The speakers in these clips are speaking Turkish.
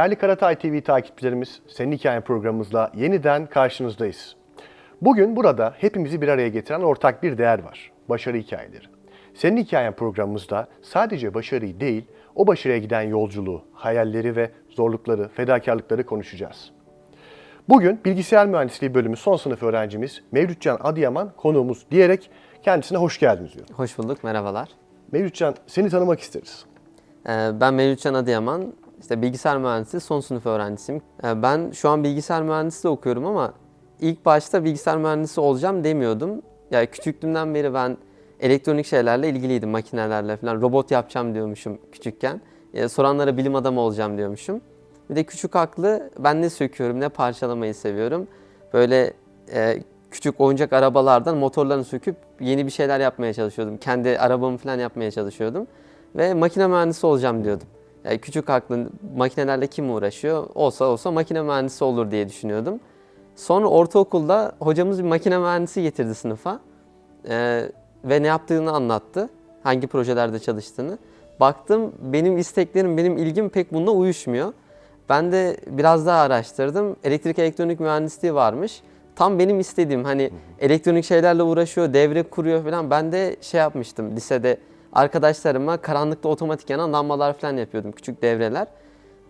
Değerli Karatay TV takipçilerimiz, Senin Hikayen programımızla yeniden karşınızdayız. Bugün burada hepimizi bir araya getiren ortak bir değer var. Başarı hikayeleri. Senin Hikayen programımızda sadece başarıyı değil, o başarıya giden yolculuğu, hayalleri ve zorlukları, fedakarlıkları konuşacağız. Bugün bilgisayar mühendisliği bölümü son sınıf öğrencimiz Mevlütcan Adıyaman konuğumuz diyerek kendisine hoş geldiniz diyorum. Hoş bulduk, merhabalar. Mevlütcan seni tanımak isteriz. Ee, Ben Mevlütcan Adıyaman, işte bilgisayar mühendisi son sınıf öğrencisiyim. Ee, Ben şu an bilgisayar mühendisliği okuyorum ama ilk başta bilgisayar mühendisi olacağım demiyordum. Yani küçüklüğümden beri ben elektronik şeylerle ilgiliydim, makinelerle falan. Robot yapacağım diyormuşum küçükken. Ee, Soranlara bilim adamı olacağım diyormuşum. Bir de küçük aklı ben ne söküyorum, ne parçalamayı seviyorum. Böyle e, küçük oyuncak arabalardan motorlarını söküp yeni bir şeyler yapmaya çalışıyordum. Kendi arabamı falan yapmaya çalışıyordum. Ve makine mühendisi olacağım diyordum. Yani küçük aklı makinelerle kim uğraşıyor? Olsa olsa makine mühendisi olur diye düşünüyordum. Sonra ortaokulda hocamız bir makine mühendisi getirdi sınıfa. Ee, ve ne yaptığını anlattı. Hangi projelerde çalıştığını. Baktım benim isteklerim, benim ilgim pek bununla uyuşmuyor. Ben de biraz daha araştırdım. Elektrik elektronik mühendisliği varmış. Tam benim istediğim hani elektronik şeylerle uğraşıyor, devre kuruyor falan. Ben de şey yapmıştım lisede arkadaşlarıma karanlıkta otomatik yanan lambalar falan yapıyordum. Küçük devreler.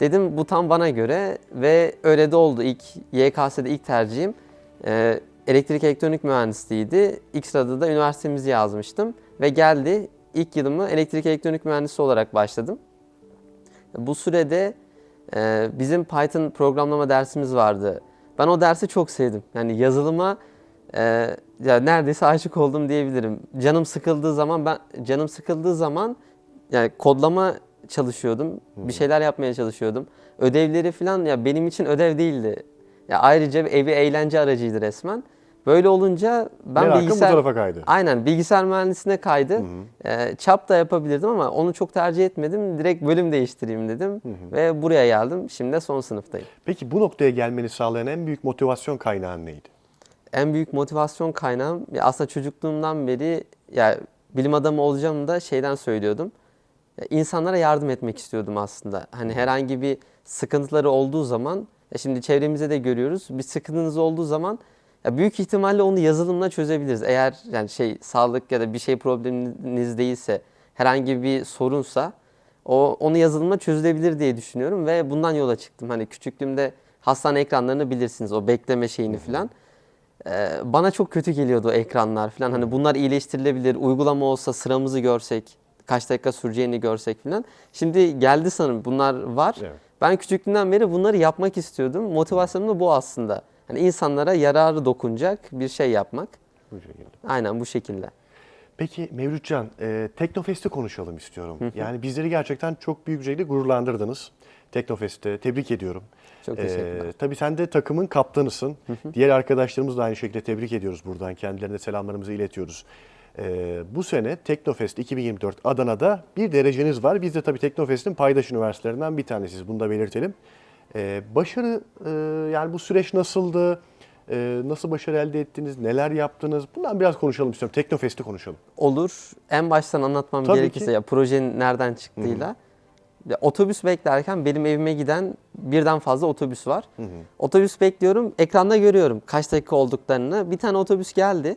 Dedim bu tam bana göre ve öyle de oldu. İlk YKS'de ilk tercihim e, elektrik elektronik mühendisliğiydi. İlk sırada da üniversitemizi yazmıştım ve geldi. İlk yılımı elektrik elektronik mühendisi olarak başladım. Bu sürede e, bizim Python programlama dersimiz vardı. Ben o dersi çok sevdim. Yani yazılıma e, ya neredeyse aşık oldum diyebilirim. Canım sıkıldığı zaman ben canım sıkıldığı zaman yani kodlama çalışıyordum. Bir şeyler yapmaya çalışıyordum. Ödevleri falan ya benim için ödev değildi. Ya ayrıca evi eğlence aracıydı resmen. Böyle olunca ben Merakım bu bilgisayar tarafa kaydı. Aynen bilgisayar mühendisliğine kaydı. Ee, çap da yapabilirdim ama onu çok tercih etmedim. Direkt bölüm değiştireyim dedim ve buraya geldim. Şimdi de son sınıftayım. Peki bu noktaya gelmeni sağlayan en büyük motivasyon kaynağın neydi? En büyük motivasyon kaynağım ya aslında çocukluğumdan beri ya bilim adamı olacağım da şeyden söylüyordum. Ya insanlara yardım etmek istiyordum aslında. Hani herhangi bir sıkıntıları olduğu zaman ya şimdi çevremizde de görüyoruz. Bir sıkıntınız olduğu zaman ya büyük ihtimalle onu yazılımla çözebiliriz. Eğer yani şey sağlık ya da bir şey probleminiz değilse, herhangi bir sorunsa o onu yazılımla çözülebilir diye düşünüyorum ve bundan yola çıktım. Hani küçüklüğümde hastane ekranlarını bilirsiniz o bekleme şeyini falan. Ee, bana çok kötü geliyordu ekranlar falan. Hani bunlar iyileştirilebilir. Uygulama olsa sıramızı görsek, kaç dakika süreceğini görsek falan. Şimdi geldi sanırım bunlar var. Evet. Ben küçüklüğümden beri bunları yapmak istiyordum. Motivasyonum da bu aslında. Hani insanlara yararı dokunacak bir şey yapmak. Bu şekilde. Aynen bu şekilde. Peki Mevlütcan, e, Teknofest'i konuşalım istiyorum. yani bizleri gerçekten çok büyük düzeyde gururlandırdınız. Teknofest'te tebrik ediyorum. Çok teşekkürler. tabii sen de takımın kaptanısın. Diğer arkadaşlarımız da aynı şekilde tebrik ediyoruz buradan. Kendilerine selamlarımızı iletiyoruz. E, bu sene Teknofest 2024 Adana'da bir dereceniz var. Biz de tabii Teknofest'in paydaş üniversitelerinden bir tanesiyiz. Bunu da belirtelim. E, başarı, e, yani bu süreç nasıldı? E, nasıl başarı elde ettiniz? Neler yaptınız? Bundan biraz konuşalım istiyorum. Teknofest'i konuşalım. Olur. En baştan anlatmam Tabii gerekirse ki. ya projenin nereden çıktığıyla. Ya, otobüs beklerken benim evime giden birden fazla otobüs var. Otobüs bekliyorum. Ekranda görüyorum kaç dakika olduklarını. Bir tane otobüs geldi.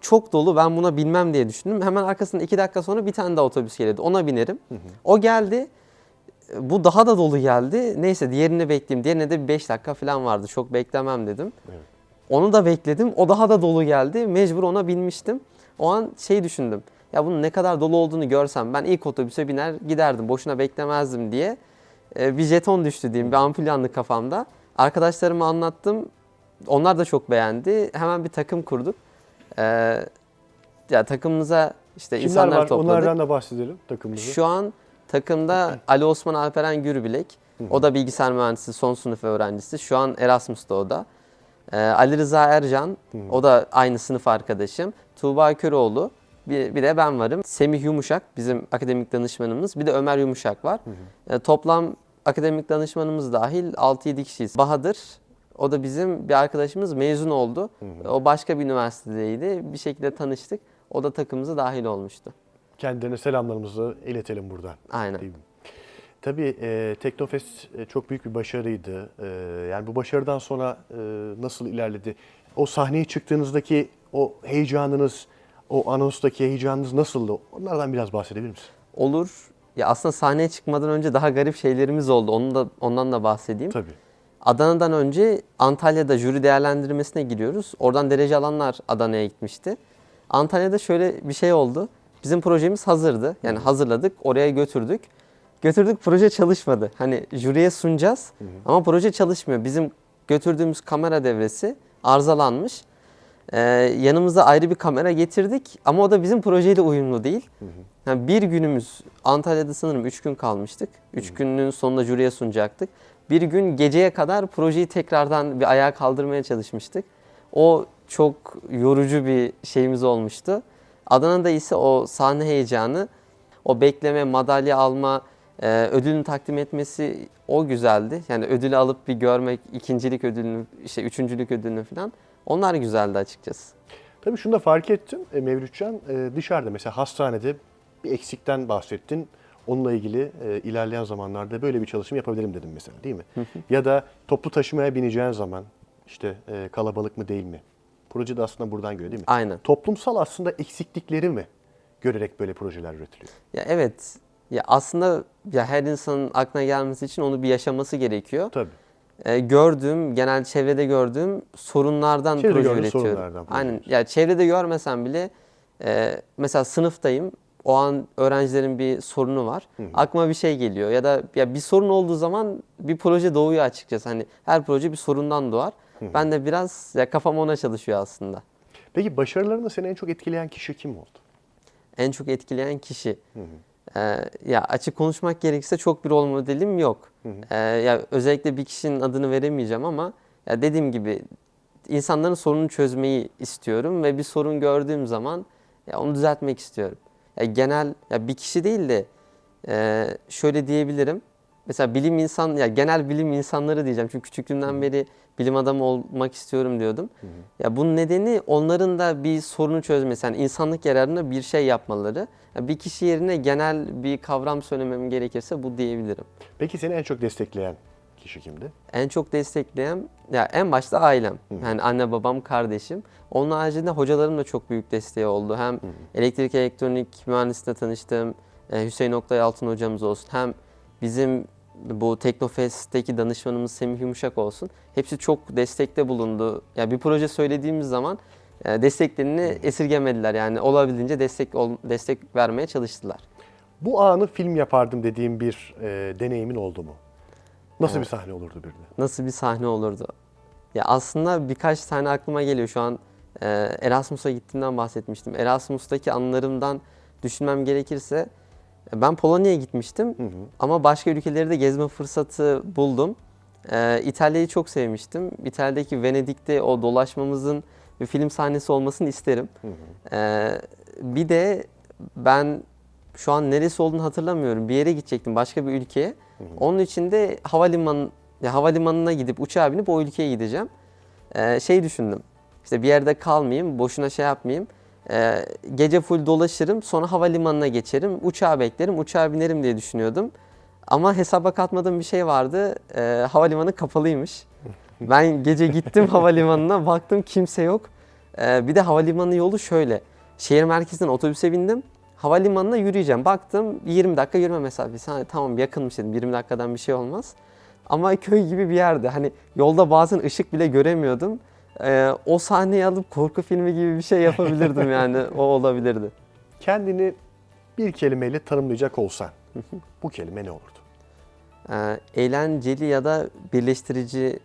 Çok dolu. Ben buna binmem diye düşündüm. Hemen arkasında iki dakika sonra bir tane daha otobüs geldi. Ona binerim. O geldi. Bu daha da dolu geldi. Neyse diğerini bekleyeyim. Diğerine de bir 5 dakika falan vardı. Çok beklemem dedim. Onu da bekledim. O daha da dolu geldi. Mecbur ona binmiştim. O an şey düşündüm. Ya bunun ne kadar dolu olduğunu görsem ben ilk otobüse biner giderdim. Boşuna beklemezdim diye. Ee, bir jeton düştü diyeyim. Bir ampul yandı kafamda. Arkadaşlarıma anlattım. Onlar da çok beğendi. Hemen bir takım kurduk. Ee, ya takımımıza işte Kimler insanlar var? topladık. Onlardan da bahsedelim takımımızı. Şu an takımda Ali Osman Alperen Gürbilek. O da bilgisayar mühendisi son sınıf öğrencisi. Şu an Erasmus'ta o da. Ee, Ali Rıza Ercan. O da aynı sınıf arkadaşım. Tuğba Köroğlu. Bir, bir de ben varım. Semih Yumuşak bizim akademik danışmanımız. Bir de Ömer Yumuşak var. Ee, toplam akademik danışmanımız dahil 6-7 kişiyiz. Bahadır o da bizim bir arkadaşımız mezun oldu. O başka bir üniversitedeydi. Bir şekilde tanıştık. O da takımımıza dahil olmuştu. Kendilerine selamlarımızı iletelim buradan. Aynen. Değil mi? Tabii e, Teknofest e, çok büyük bir başarıydı. E, yani bu başarıdan sonra e, nasıl ilerledi? O sahneye çıktığınızdaki o heyecanınız, o anonstaki heyecanınız nasıldı? Onlardan biraz bahsedebilir misin? Olur. Ya aslında sahneye çıkmadan önce daha garip şeylerimiz oldu. Onu da ondan da bahsedeyim. Tabii. Adana'dan önce Antalya'da jüri değerlendirmesine giriyoruz. Oradan derece alanlar Adana'ya gitmişti. Antalya'da şöyle bir şey oldu. Bizim projemiz hazırdı. Yani hazırladık, oraya götürdük. Götürdük, proje çalışmadı. Hani jüriye sunacağız ama proje çalışmıyor. Bizim götürdüğümüz kamera devresi arızalanmış. Ee, yanımıza ayrı bir kamera getirdik ama o da bizim projeyle uyumlu değil. Yani bir günümüz Antalya'da sanırım 3 gün kalmıştık. 3 günün sonunda jüriye sunacaktık. Bir gün geceye kadar projeyi tekrardan bir ayağa kaldırmaya çalışmıştık. O çok yorucu bir şeyimiz olmuştu. Adana'da ise o sahne heyecanı, o bekleme, madalya alma, e, ödülünü takdim etmesi o güzeldi. Yani ödülü alıp bir görmek, ikincilik ödülünü, işte üçüncülük ödülünü falan. Onlar güzeldi açıkçası. Tabii şunu da fark ettim e, Mevlütcan. e, dışarıda mesela hastanede bir eksikten bahsettin. Onunla ilgili e, ilerleyen zamanlarda böyle bir çalışma yapabilirim dedim mesela değil mi? ya da toplu taşımaya bineceğin zaman işte e, kalabalık mı değil mi? Proje de aslında buradan geliyor değil mi? Aynen. Toplumsal aslında eksiklikleri mi görerek böyle projeler üretiliyor? Ya evet. Ya aslında ya her insanın aklına gelmesi için onu bir yaşaması gerekiyor. Tabii. Ee, gördüğüm, genel çevrede gördüğüm sorunlardan Çevrede proje gördüğün üretiyorum. sorunlardan proje Aynen. Ya çevrede görmesem bile e, mesela sınıftayım. O an öğrencilerin bir sorunu var. Aklıma bir şey geliyor ya da ya bir sorun olduğu zaman bir proje doğuyor açıkçası. Hani her proje bir sorundan doğar. Ben de biraz ya kafam ona çalışıyor aslında. Peki başarılarında seni en çok etkileyen kişi kim oldu? en çok etkileyen kişi. Ee, ya açık konuşmak gerekirse çok bir rol modelim yok. Ee, ya özellikle bir kişinin adını veremeyeceğim ama ya dediğim gibi insanların sorununu çözmeyi istiyorum ve bir sorun gördüğüm zaman ya onu düzeltmek istiyorum. Ya genel ya bir kişi değil de e, şöyle diyebilirim. Mesela bilim insan ya genel bilim insanları diyeceğim çünkü küçüklüğümden beri bilim adamı olmak istiyorum diyordum. Ya bunun nedeni onların da bir sorunu çözmesi, yani insanlık yararına bir şey yapmaları. Ya bir kişi yerine genel bir kavram söylemem gerekirse bu diyebilirim. Peki seni en çok destekleyen kişi kimdi? En çok destekleyen ya en başta ailem. Yani anne babam, kardeşim. Onun haricinde hocalarım da çok büyük desteği oldu. Hem elektrik elektronik mühendisliğinde tanıştığım e, Hüseyin Oktay Altın hocamız olsun. Hem bizim bu Teknofest'teki danışmanımız Semih Yumuşak olsun. Hepsi çok destekte bulundu. Ya bir proje söylediğimiz zaman e, desteklerini esirgemediler. Yani olabildiğince destek ol- destek vermeye çalıştılar. Bu anı film yapardım dediğim bir e, deneyimin oldu mu? Nasıl bir sahne olurdu bir de? nasıl bir sahne olurdu? Ya aslında birkaç tane aklıma geliyor şu an. e, Erasmus'a gittiğimden bahsetmiştim. Erasmus'taki anılarımdan düşünmem gerekirse ben Polonya'ya gitmiştim ama başka ülkeleri de gezme fırsatı buldum. E, İtalya'yı çok sevmiştim. İtalya'daki Venedik'te o dolaşmamızın bir film sahnesi olmasını isterim. E, bir de ben şu an neresi olduğunu hatırlamıyorum. Bir yere gidecektim başka bir ülkeye. Onun için de havalimanı ya havalimanına gidip uçağa binip o ülkeye gideceğim. Ee, şey düşündüm. İşte bir yerde kalmayayım, boşuna şey yapmayayım. Ee, gece full dolaşırım, sonra havalimanına geçerim, uçağa beklerim, uçağa binerim diye düşünüyordum. Ama hesaba katmadığım bir şey vardı. Ee, havalimanı kapalıymış. Ben gece gittim havalimanına, baktım kimse yok. Ee, bir de havalimanı yolu şöyle. Şehir merkezinden otobüse bindim. Havalimanına yürüyeceğim. Baktım 20 dakika yürüme mesafesi. Ha, tamam yakınmış dedim. 20 dakikadan bir şey olmaz. Ama köy gibi bir yerde. Hani yolda bazen ışık bile göremiyordum. Ee, o sahneyi alıp korku filmi gibi bir şey yapabilirdim yani. O olabilirdi. Kendini bir kelimeyle tanımlayacak olsan bu kelime ne olurdu? Ee, eğlenceli ya da birleştirici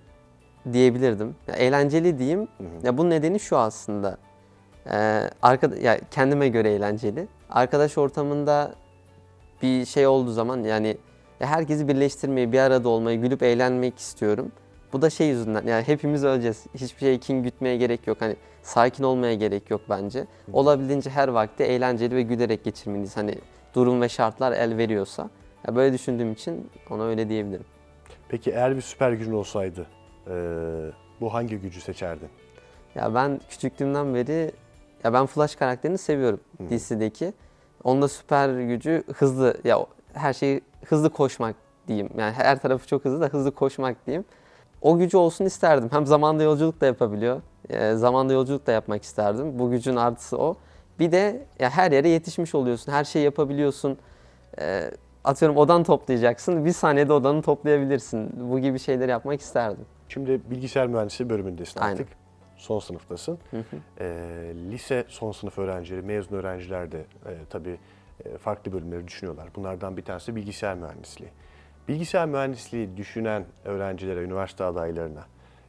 diyebilirdim. Ya, eğlenceli diyeyim. Ya bunun nedeni şu aslında. Ee, arkada, ya kendime göre eğlenceli. Arkadaş ortamında bir şey olduğu zaman yani ya herkesi birleştirmeyi, bir arada olmayı, gülüp eğlenmek istiyorum. Bu da şey yüzünden yani hepimiz öleceğiz. Hiçbir şey kin gütmeye gerek yok. Hani sakin olmaya gerek yok bence. Olabildiğince her vakti eğlenceli ve gülerek geçirmeliyiz. Hani durum ve şartlar el veriyorsa. Ya böyle düşündüğüm için ona öyle diyebilirim. Peki eğer bir süper gücün olsaydı e, bu hangi gücü seçerdin? Ya ben küçüklüğümden beri ya ben Flash karakterini seviyorum DC'deki. Onda süper gücü hızlı ya her şeyi hızlı koşmak diyeyim. Yani her tarafı çok hızlı da hızlı koşmak diyeyim. O gücü olsun isterdim. Hem zamanda yolculuk da yapabiliyor. E, zamanda yolculuk da yapmak isterdim. Bu gücün artısı o. Bir de ya her yere yetişmiş oluyorsun. Her şeyi yapabiliyorsun. E, atıyorum odan toplayacaksın. Bir saniyede odanı toplayabilirsin. Bu gibi şeyleri yapmak isterdim. Şimdi bilgisayar mühendisliği bölümündesin Aynen. artık. Son sınıftasın. Ee, lise son sınıf öğrencileri, mezun öğrenciler de e, tabii e, farklı bölümleri düşünüyorlar. Bunlardan bir tanesi bilgisayar mühendisliği. Bilgisayar mühendisliği düşünen öğrencilere, üniversite adaylarına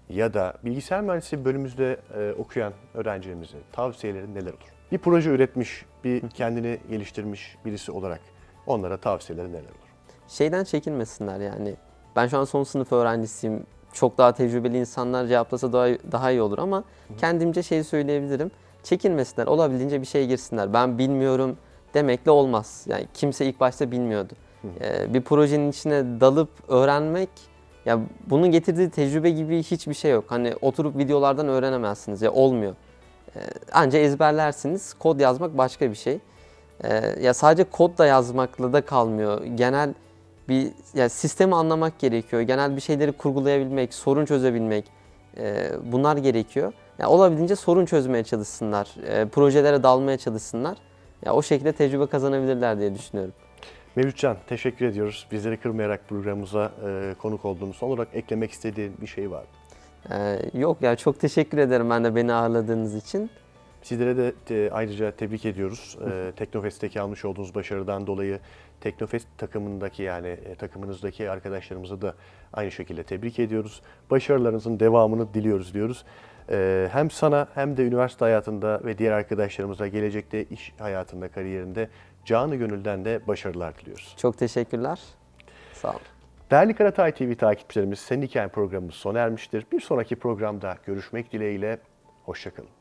ya da bilgisayar mühendisliği bölümümüzde e, okuyan öğrencilerimize tavsiyelerin neler olur? Bir proje üretmiş, bir kendini geliştirmiş birisi olarak onlara tavsiyeleri neler olur? şeyden çekinmesinler yani. Ben şu an son sınıf öğrencisiyim. Çok daha tecrübeli insanlar cevaplasa daha, daha iyi olur ama kendimce şey söyleyebilirim. Çekinmesinler, olabildiğince bir şeye girsinler. Ben bilmiyorum demekle olmaz. Yani kimse ilk başta bilmiyordu. Ee, bir projenin içine dalıp öğrenmek, ya bunun getirdiği tecrübe gibi hiçbir şey yok. Hani oturup videolardan öğrenemezsiniz ya olmuyor. Ee, anca ezberlersiniz. Kod yazmak başka bir şey. Ee, ya sadece kod da yazmakla da kalmıyor. Genel bir ya sistemi anlamak gerekiyor. Genel bir şeyleri kurgulayabilmek, sorun çözebilmek e, bunlar gerekiyor. Ya olabildiğince sorun çözmeye çalışsınlar, e, projelere dalmaya çalışsınlar. Ya o şekilde tecrübe kazanabilirler diye düşünüyorum. Mevlütcan teşekkür ediyoruz. Bizleri kırmayarak programımıza e, konuk olduğunuz. Son olarak eklemek istediğin bir şey var. mı? Ee, yok ya çok teşekkür ederim ben de beni ağırladığınız için. Sizlere de e, ayrıca tebrik ediyoruz. E, Teknofest'teki almış olduğunuz başarıdan dolayı Teknofest takımındaki yani e, takımınızdaki arkadaşlarımızı da aynı şekilde tebrik ediyoruz. Başarılarınızın devamını diliyoruz diyoruz. E, hem sana hem de üniversite hayatında ve diğer arkadaşlarımıza gelecekte iş hayatında, kariyerinde canı gönülden de başarılar diliyoruz. Çok teşekkürler. Sağ olun. Değerli Karatay TV takipçilerimiz, Senin Hikayen programımız sona ermiştir. Bir sonraki programda görüşmek dileğiyle, hoşçakalın.